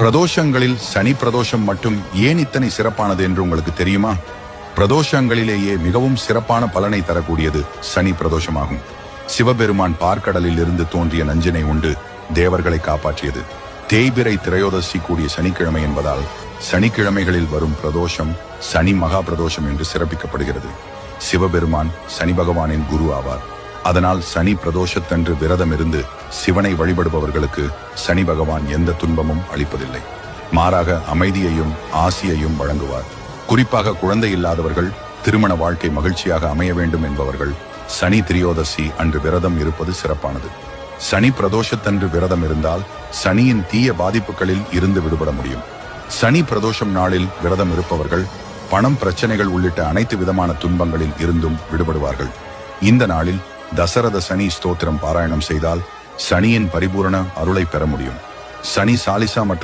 பிரதோஷங்களில் சனி பிரதோஷம் மட்டும் ஏன் இத்தனை சிறப்பானது என்று உங்களுக்கு தெரியுமா? பிரதோஷங்களிலேயே மிகவும் சிறப்பான பலனை தரக்கூடியது சனி பிரதோஷமாகும். சிவபெருமான் பார்க்கடலில் இருந்து தோன்றிய நஞ்சினை உண்டு தேவர்களை காப்பாற்றியது. தேய்பிரை திரையோதசி கூடிய சனிக்கிழமை என்பதால் சனிக்கிழமைகளில் வரும் பிரதோஷம் சனி மகா பிரதோஷம் என்று சிறப்பிக்கப்படுகிறது. சிவபெருமான் சனி பகவானின் குரு ஆவார். அதனால் சனி பிரதோஷத்தன்று விரதம் இருந்து சிவனை வழிபடுபவர்களுக்கு சனி பகவான் எந்த துன்பமும் அளிப்பதில்லை. மாறாக அமைதியையும் ஆசியையும் வழங்குவார். குறிப்பாக குழந்தை இல்லாதவர்கள் திருமண வாழ்க்கை மகிழ்ச்சியாக அமைய வேண்டும் என்பவர்கள் சனி திரியோதசி அன்று விரதம் இருப்பது சிறப்பானது. சனி பிரதோஷத்தன்று விரதம் இருந்தால் சனியின் தீய பாதிப்புகளில் இருந்து விடுபட முடியும். சனி பிரதோஷம் நாளில் விரதம் இருப்பவர்கள் பணம் பிரச்சனைகள் உள்ளிட்ட அனைத்து விதமான துன்பங்களில் இருந்தும் விடுபடுவார்கள். இந்த நாளில் தசரத சனி ஸ்தோத்திரம் பாராயணம் செய்தால் சனியின் பரிபூரண அருளை பெற முடியும். சனி சாலிசா மற்றும்